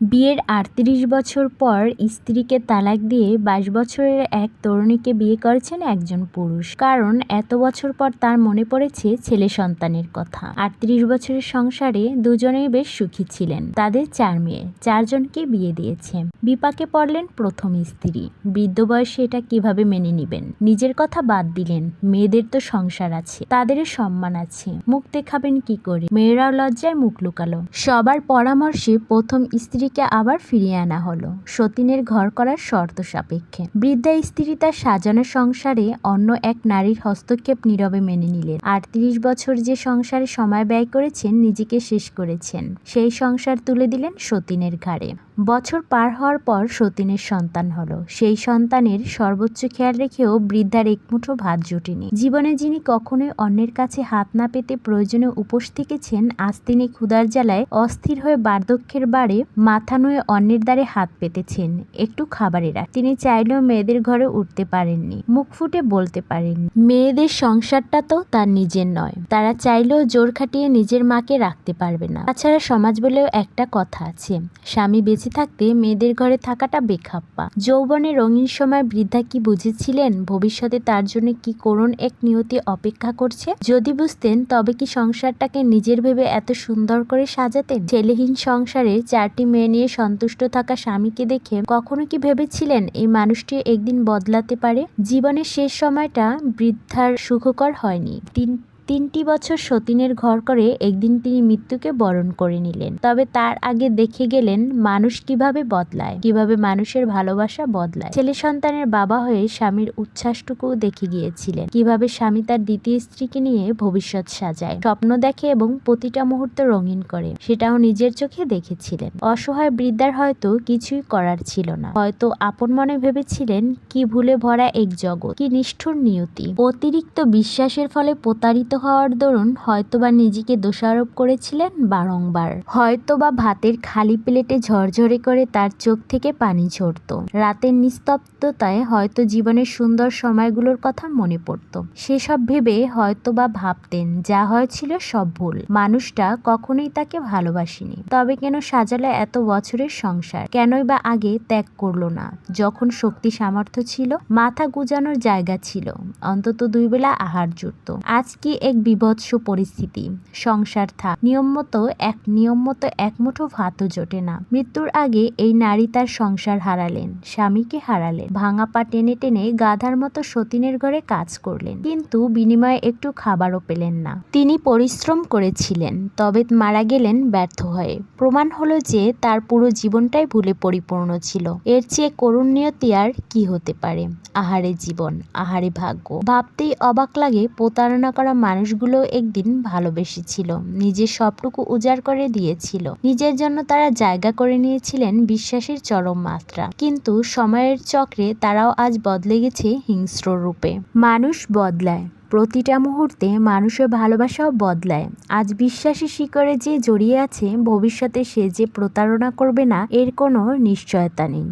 বিয়ের আটত্রিশ বছর পর স্ত্রীকে তালাক দিয়ে বাইশ বছরের এক তরুণীকে বিয়ে করেছেন একজন পুরুষ। কারণ এত বছর পর তার মনে পড়েছে ছেলে সন্তানের কথা। আটত্রিশ বছরের সংসারে দুজনেই বেশ সুখী ছিলেন। তাদের চার মেয়ে, চারজনকে বিয়ে দিয়েছে। বিপাকে পড়লেন প্রথম স্ত্রী। বৃদ্ধ বয়সে এটা কীভাবে মেনে নিবেন? নিজের কথা বাদ দিলেন। মেয়েদের তো সংসার আছে, তাদের সম্মান আছে। মুখ দেখাবেন কি করে? মেয়েরাও লজ্জায় মুখ লুকালো। সবার পরামর্শে প্রথম স্ত্রীকে আবার ফিরিয়ে আনা হলো। সতীনের ঘর করার শর্ত সাপেক্ষে। বৃদ্ধা স্ত্রী তার সাজানো সংসারে অন্য এক নারীর হস্তক্ষেপ নীরবে মেনে নিলেন। আটত্রিশ বছর যে সংসারে সময় ব্যয় করেছেন, নিজেকে শেষ করেছেন। সেই সংসার তুলে দিলেন সতীনের ঘাড়ে। বছর পার হওয়ার পর সতীনের সন্তান হলো। সেই সন্তানের সর্বোচ্চ খেয়াল রেখেও বৃদ্ধার একমুঠো ভাত জুটেনি। জীবনে যিনি কখনোই অন্যের কাছে হাত না পেতে প্রয়োজনে উপোস থেকেছেন, আজ তিনি ক্ষুধার জ্বালায় অস্থির হয়ে বার্ধক্যের বাড়ে মাথা নুয়ে অন্যের দ্বারে হাত পেতেছেন। একটু খাবারেরা তিনি চাইলেও মেয়েদের ঘরে উঠতে পারেননি, মুখ ফুটে বলতে পারেননি। মেয়েদের সংসারটা তো তার নিজের নয়। তারা চাইলেও জোর খাটিয়ে নিজের মাকে রাখতে পারবে না। তাছাড়া সমাজ বলেও একটা কথা আছে, স্বামী বেঁচে থাকতে মেয়েদের ঘরে থাকাটা বেখাপ্পা। যৌবনে রঙিন সময় বৃদ্ধা কি বুঝেছিলেন? ভবিষ্যতে তার জন্য কি করুণ এক নিয়তি অপেক্ষা করছে? যদি বুঝতেন, তবে কি সংসারটাকে নিজের ভেবে এত সুন্দর করে সাজাতেন? ছেলেহীন সংসারে চারটি মেয়ে নিয়ে সন্তুষ্ট থাকা স্বামীকে দেখে কখনো কি ভেবেছিলেন এই মানুষটি একদিন বদলাতে পারে? জীবনের শেষ সময়টা বৃদ্ধার সুখকর হয়নি। তিন তিনটি বছর সতীনের ঘর করে একদিন তিনি মৃত্যুকে বরণ করে নিলেন। তবে তার আগে দেখে গেলেন মানুষ কীভাবে বদলায়, কীভাবে মানুষের ভালোবাসা বদলায়। ছেলে সন্তানের বাবা হয়ে স্বামীর উচ্ছ্বাসটুকুও দেখে গিয়েছিলেন, কীভাবে স্বামী তার দ্বিতীয় স্ত্রীকে নিয়ে ভবিষ্যৎ সাজায়, স্বপ্ন দেখে এবং প্রতিটা মুহূর্ত রঙিন করে, সেটাও নিজের চোখে দেখেছিলেন। অসহায় বৃদ্ধার হয়তো কিছুই করার ছিল না। হয়তো আপন মনে ভেবেছিলেন, কি ভুলে ভরা এক জগৎ, কি নিষ্ঠুর নিয়তি। অতিরিক্ত বিশ্বাসের ফলে প্রতারিত হওয়ার দরুন হয়তোবা নিজেকে দোষারোপ করেছিলেন বারংবার। হয়তোবা ভাতের খালি প্লেটে ঝরঝরে করে তার চোখ থেকে পানি ঝরত। রাতের নিস্তব্ধতায় হয়তো জীবনের সুন্দর সময়গুলোর কথা মনে পড়ত। সেসব ভেবে হয়তোবা ভাবতেন, যা হয়েছিল সব ভুল। মানুষটা কখনোই তাকে ভালোবাসেনি। তবে কেন সাজালে এত বছরের সংসার? কেনই বা আগে ত্যাগ করল না? যখন শক্তি সামর্থ্য ছিল, মাথা গুজানোর জায়গা ছিল। অন্তত দুই বেলা আহার জুটত। আজ কি এক বিভৎস পরিস্থিতি। সংসার থাক। নিয়ম মতো এক নিয়ম মতো এক মুঠো ভাতও জোটে না। মৃত্যুর আগে এই নারী তার সংসার হারালেন, স্বামীকে হারালেন। ভাঙা পা টেনে টেনে গাধার মতো সতীনের ঘরে কাজ করলেন, কিন্তু বিনিময়ে একটু খাবারও পেলেন না। তিনি পরিশ্রম করেছিলেন, তবে মারা গেলেন ব্যর্থ হয়ে। প্রমাণ হলো যে তার পুরো জীবনটাই ভুলে পরিপূর্ণ ছিল। এর চেয়ে করুণ আর কি হতে পারে? আহারে জীবন, আহারে ভাগ্য। ভাবতেই অবাক লাগে প্রতারণা করা মানুষগুলো একদিন ভালোবেসেছিল, নিজের সবটুকু উজাড় করে দিয়েছিল। নিজের জন্য তারা জায়গা করে নিয়েছিলেন বিশ্বাসের চরম মাত্রা। কিন্তু সময়ের চক্রে তারাও আজ বদলে গেছে হিংস্র রূপে। মানুষ বদলায়। প্রতিটা মুহূর্তে মানুষের ভালোবাসাও বদলায়। আজ বিশ্বাসী শিকড়ে যে জড়িয়ে আছে, ভবিষ্যতে সে যে প্রতারণা করবে না, এর কোনো নিশ্চয়তা নেই।